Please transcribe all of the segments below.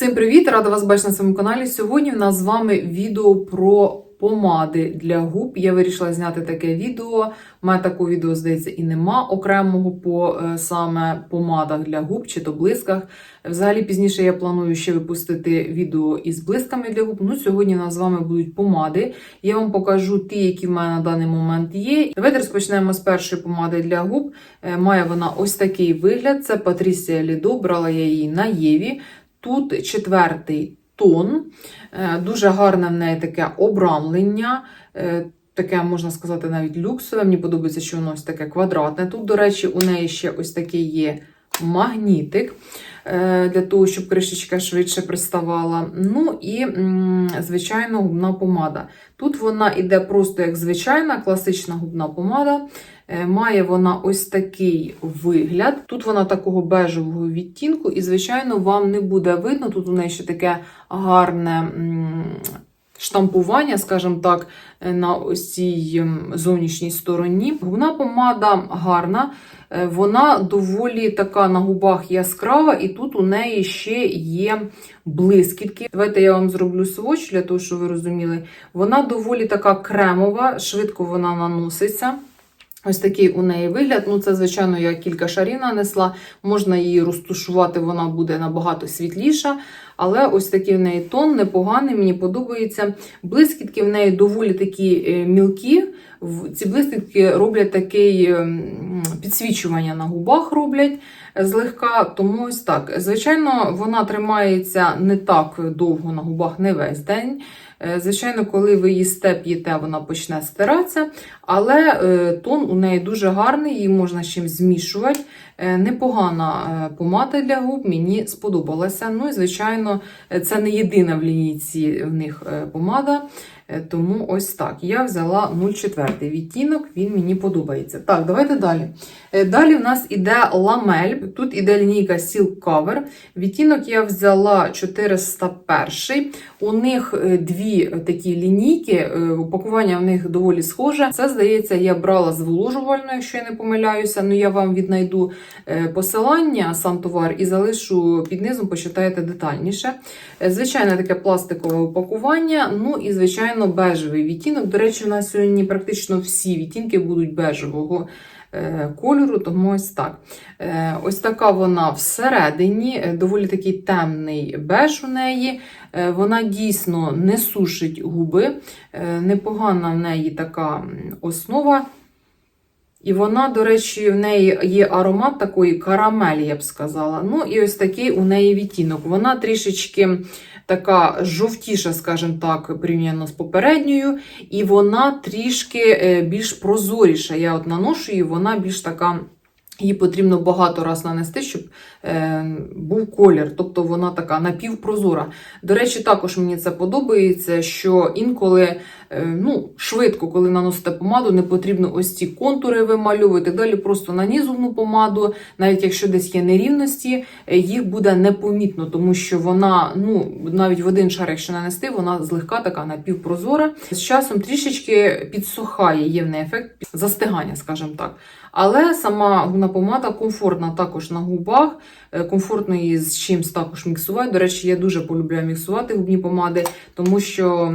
Всім привіт! Рада вас бачити на своєму каналі. Сьогодні в нас з вами відео про помади для губ. Я вирішила зняти таке відео. У мене такого відео, здається, і нема окремого по е, саме помадах для губ чи то блисках. Взагалі пізніше я планую ще випустити відео із блисками для губ. Ну, сьогодні в нас з вами будуть помади. Я вам покажу ті, які в мене на даний момент є. Давайте розпочнемо з першої помади для губ. Е, Має вона ось такий вигляд. Це Патрісія Лідо. Брала я її на Єві. Тут четвертий тон, Е, дуже гарне в неї таке обрамлення, е, таке, можна сказати, навіть люксове. Мені подобається, що воно ось таке квадратне. Тут, до речі, у неї ще ось такий є магнітик е, для того, щоб кришечка швидше приставала. Ну і, звичайно, губна помада. Тут вона йде просто як звичайна класична губна помада. Е, Має вона ось такий вигляд. Тут вона такого бежевого відтінку, і, звичайно, вам не буде видно. Тут у неї ще таке гарне штампування, скажімо так, е, на ось цій зовнішній стороні. Губна помада гарна, е, вона доволі така на губах яскрава, і тут у неї ще є блискітки. Давайте я вам зроблю сводч, для того, щоб ви розуміли. Вона доволі така кремова, швидко вона наноситься. Ось такий у неї вигляд. Ну, це, звичайно, я кілька шарів нанесла. Можна її розтушувати, вона буде набагато світліша. Але ось такий в неї тон непоганий, мені подобається. Блискітки в неї доволі такі е, мілкі. Ці блискітки роблять таке підсвічування на губах роблять е, злегка. Тому ось так. Звичайно, вона тримається не так довго на губах, не весь день. Е, Звичайно, коли ви їсте, п'єте, вона почне стиратися, але е, тон у неї дуже гарний, її можна з чимось змішувати. Е, Непогана е, помада для губ, мені сподобалася. Ну і, звичайно, е, це не єдина в лінійці в них помада. Тому ось так. Я взяла 0,4 відтінок, він мені подобається. Так, давайте далі. Далі в нас іде ламель. Тут іде лінійка Silk Cover. Відтінок я взяла 401. У них дві такі лінійки, упакування в них доволі схоже. Це, здається, я брала зволожувальну, якщо я не помиляюся. Ну я вам віднайду посилання, сам товар, і залишу під низом, почитаєте детальніше. Е, Звичайне таке пластикове упакування. Ну і, звичайно, бежевий відтінок. До речі, у нас сьогодні практично всі відтінки будуть бежевого е, кольору, тому ось так. Е, Ось така вона всередині, е, доволі такий темний беж у неї. Е, Вона дійсно не сушить губи, е, непогана в неї така основа. І вона, до речі, в неї є аромат такої карамелі, я б сказала. Ну, і ось такий у неї відтінок. Вона трішечки така жовтіша, скажімо так, порівняно з попередньою, і вона трішки е, більш прозоріша. Я от наношу її, вона більш така. Її потрібно багато раз нанести, щоб е, був колір, тобто вона така напівпрозора. До речі, також мені це подобається, що інколи ну, швидко, коли наносите помаду, не потрібно ось ці контури вимальовувати. Далі просто наніс губну помаду, навіть якщо десь є нерівності, е, їх буде непомітно, тому що вона, ну, навіть в один шар, якщо нанести, вона злегка така напівпрозора. З часом трішечки підсухає, є в неї ефект застигання, скажімо так. Але сама губна помада комфортна також на губах, е, комфортно її з чимось також міксувати. До речі, я дуже полюбляю міксувати губні помади, тому що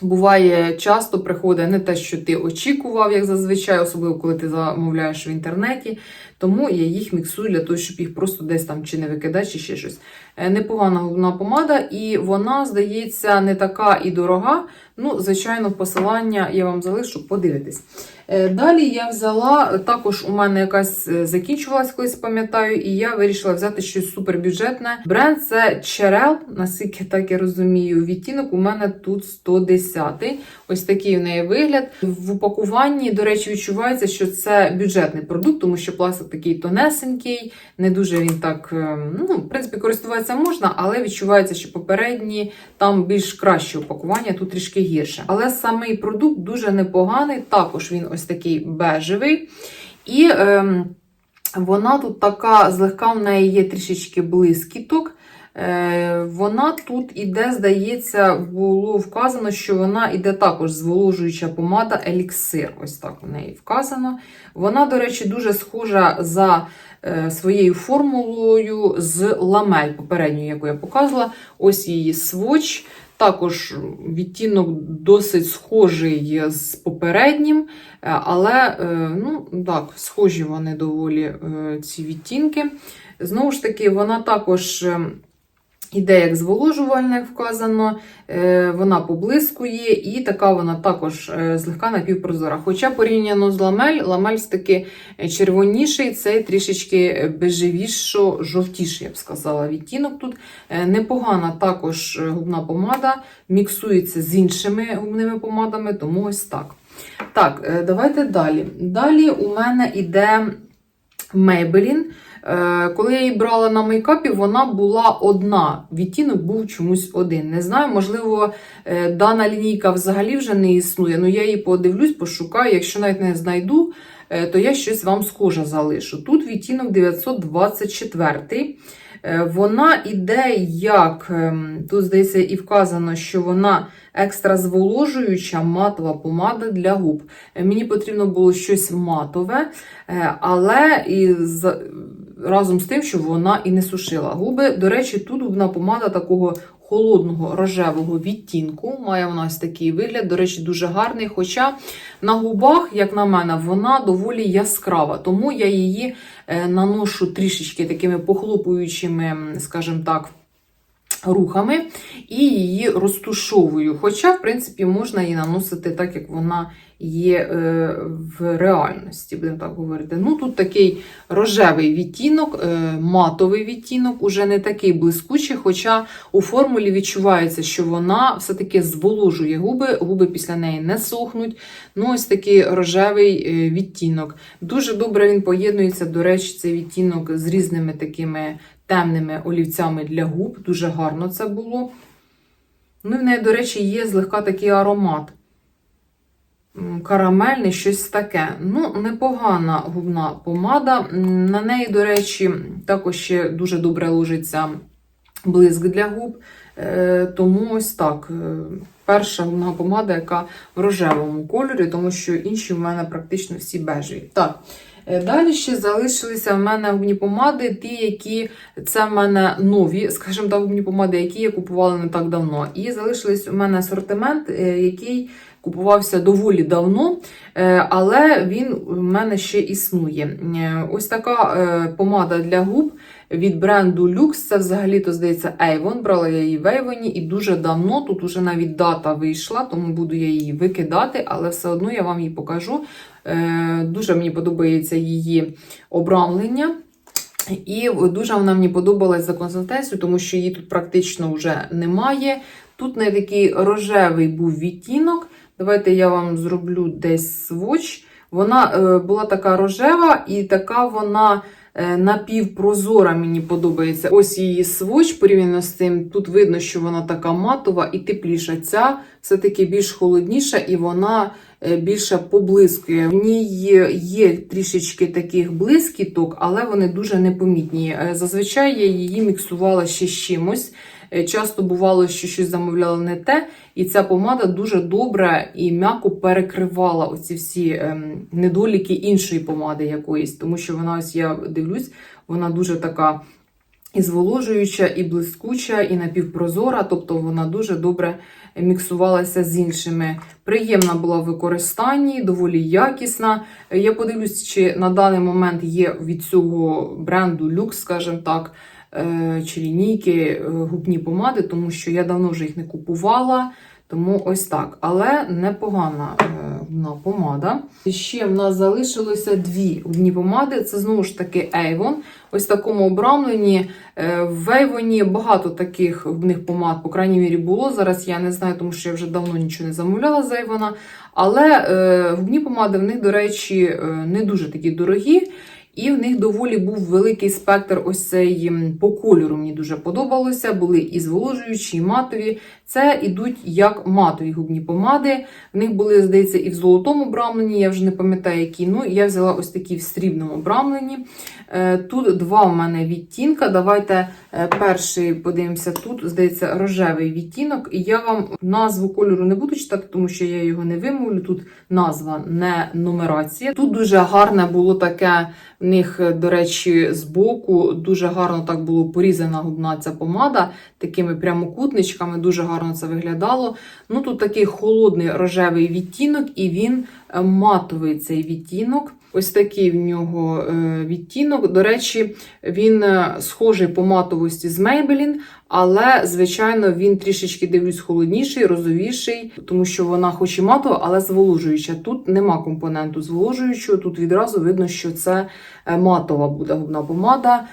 буває часто приходить не те, що ти очікував, як зазвичай, особливо коли ти замовляєш в інтернеті. Тому я їх міксую для того, щоб їх просто десь там чи не викидати, чи ще щось. Е, Непогана губна помада, і вона, здається, не така і дорога. Ну, звичайно, посилання я вам залишу, подивитись. Е, Далі я взяла, також у мене якась е, закінчувалась колись, пам'ятаю, і я вирішила взяти щось супербюджетне. Бренд це Черел, наскільки так я розумію, відтінок у мене тут 110. Ось такий у неї вигляд. В упакуванні, до речі, відчувається, що це бюджетний продукт, тому що пластик такий тонесенький, не дуже він так, е, ну, в принципі, користуватися можна, але відчувається, що попередні там більш краще упакування, тут трішки гірше. Але самий продукт дуже непоганий. Також він ось такий бежевий. І е, вона тут така злегка в неї є трішечки блискіток. Е, Вона тут іде, здається, було вказано, що вона іде також зволожуюча помада еліксир. Ось так у неї вказано. Вона, до речі, дуже схожа за е, своєю формулою з ламель попередньою, яку я показувала. Ось її сводч. Також відтінок досить схожий з попереднім, е, але ну, так, схожі вони доволі ці відтінки. Знову ж таки, вона також е, іде як зволожувальна, як вказано, е, вона поблискує, і така вона також е, злегка напівпрозора. Хоча порівняно з ламель, ламель таки червоніший, цей трішечки бежевішо жовтіший, я б сказала, відтінок тут. Е, Непогана також е, губна помада, міксується з іншими губними помадами, тому ось так. Так, е, давайте далі. Далі у мене іде Maybelline. Е, Коли я її брала на мейкапі, вона була одна. Відтінок був чомусь один. Не знаю, можливо, е, дана лінійка взагалі вже не існує. Ну я її подивлюсь, пошукаю. Якщо навіть не знайду, е, то я щось вам схоже залишу. Тут відтінок 924. Е, Вона іде як, ем, тут здається, і вказано, що вона екстра зволожуюча матова помада для губ. Мені потрібно було щось матове, але і разом з тим, що вона і не сушила губи. До речі, тут губна помада такого холодного рожевого відтінку. Має у нас такий вигляд, до речі, дуже гарний. Хоча на губах, як на мене, вона доволі яскрава, тому я її е, наношу трішечки такими похлопуючими, скажімо так, рухами і її розтушовую. Хоча, в принципі, можна її наносити так, як вона є е, в реальності, будемо так говорити. Ну, тут такий рожевий відтінок, е, матовий відтінок, уже не такий блискучий, хоча у формулі відчувається, що вона все-таки зволожує губи, губи після неї не сохнуть. Ну, ось такий рожевий е, відтінок. Дуже добре він поєднується, до речі, цей відтінок з різними такими темними олівцями для губ. Дуже гарно це було. Ну, і в неї, до речі, є злегка такий аромат. Карамельний, щось таке. Ну, непогана губна помада. На неї, до речі, також ще дуже добре ложиться блиск для губ. Е, Тому ось так. е, Перша губна помада, яка в рожевому кольорі, тому що інші в мене практично всі бежеві. Так. Е, Далі ще залишилися в мене губні помади, ті, які це в мене нові, скажімо так, губні помади, які я купувала не так давно. І залишились у мене асортимент, е, який купувався доволі давно, е, але він в мене ще існує. Ось така помада для губ від бренду Lux. Це взагалі-то здається Avon. Брала я її в Avon і дуже давно. Тут уже навіть дата вийшла, тому буду я її викидати, але все одно я вам її покажу. Е, Дуже мені подобається її обрамлення. І дуже вона мені подобалась за консистенцією, тому що її тут практично вже немає. Тут не такий рожевий був відтінок. Давайте я вам зроблю десь сводч. Вона е, була така рожева, і така вона напівпрозора, мені подобається. Ось її сводч порівняно з цим. Тут видно, що вона така матова і тепліша. Ця все-таки більш холодніша, і вона е, більше поблискує. В ній є, є трішечки таких блискіток, але вони дуже непомітні. Е, Зазвичай я її міксувала ще з чимось. Е, Часто бувало, що щось замовляла не те, і ця помада дуже добре і м'яко перекривала оці всі ем, недоліки іншої помади якоїсь, тому що вона ось я дивлюсь, вона дуже така і зволожуюча, і блискуча, і напівпрозора, тобто вона дуже добре міксувалася з іншими. Приємна була в використанні, доволі якісна. Е, Я подивлюсь, чи на даний момент є від цього бренду Lux, скажімо так, чи лінійки е, губні помади, тому що я давно вже їх не купувала. Тому ось так. Але непогана е, губна помада. І ще в нас залишилося дві губні помади. Це знову ж таки Avon. Ось в такому обрамленні. Е, В Avon багато таких губних помад, по крайній мірі, було. Зараз я не знаю, тому що я вже давно нічого не замовляла з Avon. Але е, губні помади в них, до речі, е, не дуже такі дорогі. І в них доволі був великий спектр ось цей по кольору. Мені дуже подобалося. Були і зволожуючі, і матові. Це ідуть як матові губні помади. В них були, здається, і в золотому обрамленні, я вже не пам'ятаю, які. Ну, я взяла ось такі в срібному обрамленні. Е, Тут два в мене відтінка. Давайте е, перший подивимося. Тут, здається, рожевий відтінок. І я вам назву кольору не буду читати, тому що я його не вимовлю. Тут назва, не нумерація. Тут дуже гарне було таке в них, е, до речі, збоку. Дуже гарно так було порізана губна ця помада, такими прямокутничками. Дуже гарно це виглядало. Ну тут такий холодний рожевий відтінок, і він е, матовий цей відтінок. Ось такий в нього е, відтінок. До речі, він е, схожий по матовості з Maybelline, але, звичайно, він трішечки дивлюсь холодніший, розовіший, тому що вона хоч і матова, але зволожуюча. Тут нема компоненту зволожуючого, тут відразу видно, що це е, матова буде губна помада.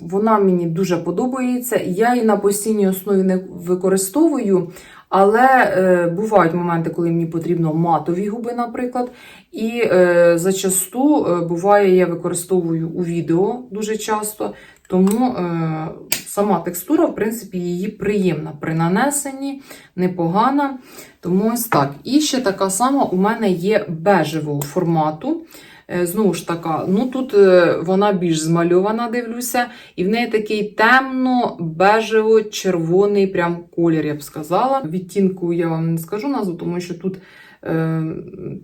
Вона мені дуже подобається. Я її на постійній основі не використовую. Але е, бувають моменти, коли мені потрібно матові губи, наприклад. І е, зачасту е, буває, я використовую у відео дуже часто, тому е, сама текстура, в принципі, її приємна при нанесенні, непогана. Тому ось так. І ще така сама у мене є бежевого формату. Е, Знову ж така, ну тут е, вона більш змальована, дивлюся, і в неї такий темно-бежево-червоний прям колір, я б сказала. Відтінку я вам не скажу назву, тому що тут е,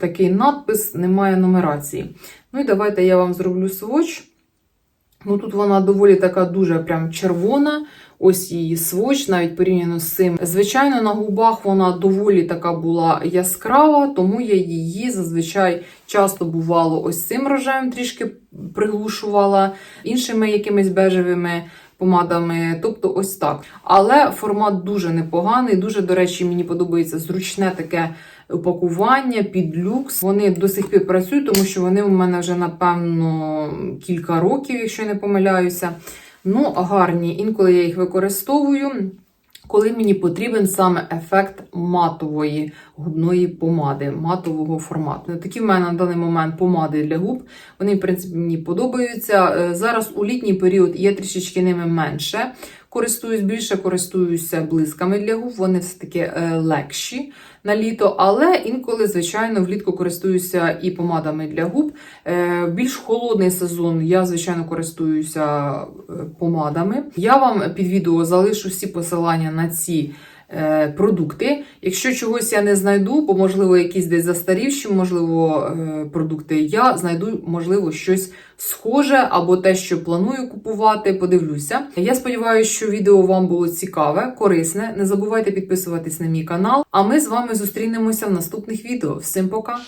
такий надпис, немає нумерації. Ну і давайте я вам зроблю сводч. Ну тут вона доволі така дуже прям червона. Ось її сводч, навіть порівняно з цим. Звичайно, на губах вона доволі така була яскрава, тому я її зазвичай часто бувало ось цим рожевим трішки приглушувала, іншими якимись бежевими помадами. Тобто ось так. Але формат дуже непоганий. Дуже, до речі, мені подобається зручне таке упакування під люкс. Вони до сих пір працюють, тому що вони у мене вже, напевно, кілька років, якщо не помиляюся. Ну, гарні. Інколи я їх використовую, коли мені потрібен саме ефект матової губної помади, матового формату. Такі в мене на даний момент помади для губ. Вони, в принципі, мені подобаються. Е, Зараз у літній період я трішечки ними менше. Користуюсь більше, користуюся блисками для губ, вони все-таки е, легші на літо, але інколи, звичайно, влітку користуюся і помадами для губ. Е, Більш холодний сезон я, звичайно, користуюся е, помадами. Я вам під відео залишу всі посилання на ці. Е, Продукти. Якщо чогось я не знайду, бо, можливо, якісь десь застарівші, можливо, е, продукти, я знайду, можливо, щось схоже або те, що планую купувати, подивлюся. Я сподіваюся, що відео вам було цікаве, корисне. Не забувайте підписуватись на мій канал. А ми з вами зустрінемося в наступних відео. Всім пока!